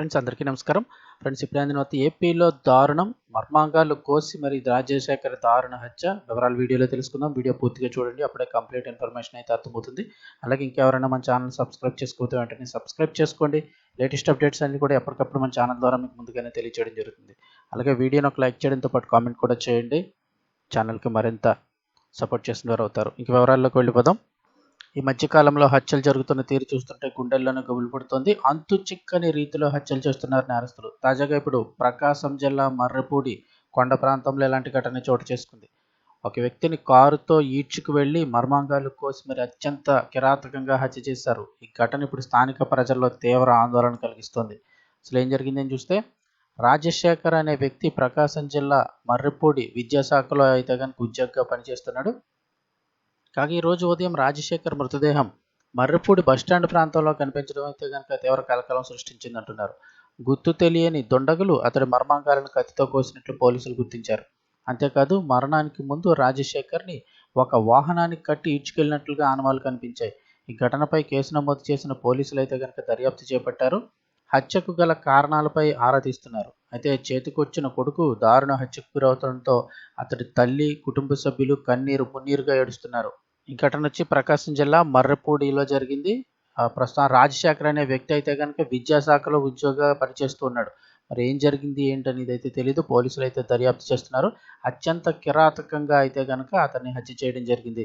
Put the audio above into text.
Friends అందరికీ నమస్కారం. Friends ఇప్పుడు అందిన ఏపీలో దారుణం మర్మాంగాలు కోసి మరి రాజశేఖర్ దారుణ హత్య. వివరాలు వీడియోలో తెలుసుకుందాం. వీడియో పూర్తిగా చూడండి. అప్పుడే కంప్లీట్ ఇన్ఫర్మేషన్ అయితే అర్థమవుతుంది. అలాగే ఇంకెవరైనా మన ఛానల్ సబ్స్క్రైబ్ చేసుకోతే వెంటనే సబ్స్క్రైబ్ చేసుకోండి. లేటెస్ట్ అప్డేట్స్ అన్ని కూడా ఎప్పటికప్పుడు మన ఛానల్ ద్వారా మీకు ముందుగానే తెలియజేయడం జరుగుతుంది. అలాగే వీడియోని ఒక లైక్ చేయడంతో పాటు కామెంట్ కూడా చేయండి. ఛానల్కి మరింత సపోర్ట్ చేసిన వారు అవుతారు. ఇంక వివరాల్లోకి వెళ్ళిపోదాం. ఈ మధ్యకాలంలో హత్యలు జరుగుతున్న తీరు చూస్తుంటే గుండెల్లోనే గబులు పడుతోంది. అంతు చిక్కని రీతిలో హత్యలు చేస్తున్నారు నేరస్తులు. తాజాగా ఇప్పుడు ప్రకాశం జిల్లా మర్రపూడి కొండ ప్రాంతంలో ఇలాంటి ఘటన చోటు చేసుకుంది? ఒక వ్యక్తిని కారుతో ఈడ్చుకు వెళ్ళి మర్మాంగాలు కోసి మరి అత్యంత కిరాతకంగా హత్య చేశారు. ఈ ఘటన ఇప్పుడు స్థానిక ప్రజల్లో తీవ్ర ఆందోళన కలిగిస్తోంది. అసలు ఏం జరిగిందని చూస్తే రాజశేఖర్ అనే వ్యక్తి ప్రకాశం జిల్లా మర్రిపూడి విద్యాశాఖలో అయితే కనుక ఉద్యోగిగా పనిచేస్తున్నాడు. కాగా ఈ రోజు ఉదయం రాజశేఖర్ మృతదేహం మర్రిపూడి బస్టాండ్ ప్రాంతంలో కనిపించడం అయితే కనుక తీవ్ర కలకలం సృష్టించింది అంటున్నారు. గుర్తు తెలియని దొండగులు అతడి మర్మాంగాలను కత్తితో కోసినట్లు పోలీసులు గుర్తించారు. అంతేకాదు మరణానికి ముందు రాజశేఖర్ని ఒక వాహనానికి కట్టి ఈడ్చుకెళ్ళినట్లుగా ఆనవాలు కనిపించాయి. ఈ ఘటనపై కేసు నమోదు చేసిన పోలీసులు అయితే కనుక దర్యాప్తు చేపట్టారు. హత్యకు గల కారణాలపై ఆరా తీస్తున్నారు. అయితే చేతికొచ్చిన కొడుకు దారుణ హత్యకు గురవుతుండటంతో అతడి తల్లి కుటుంబ సభ్యులు కన్నీరు మున్నీరుగా ఏడుస్తున్నారు. ఈ ఘటన వచ్చి ప్రకాశం జిల్లా మర్రపూడిలో జరిగింది. ప్రస్తుతం రాజశేఖర్ అనే వ్యక్తి అయితే కనుక విద్యాశాఖలో ఉద్యోగ పనిచేస్తూ ఉన్నాడు. మరి ఏం జరిగింది ఏంటనేది అయితే తెలియదు పోలీసులు అయితే దర్యాప్తు చేస్తున్నారు. అత్యంత కిరాతకంగా అయితే కనుక అతన్ని హత్య చేయడం జరిగింది.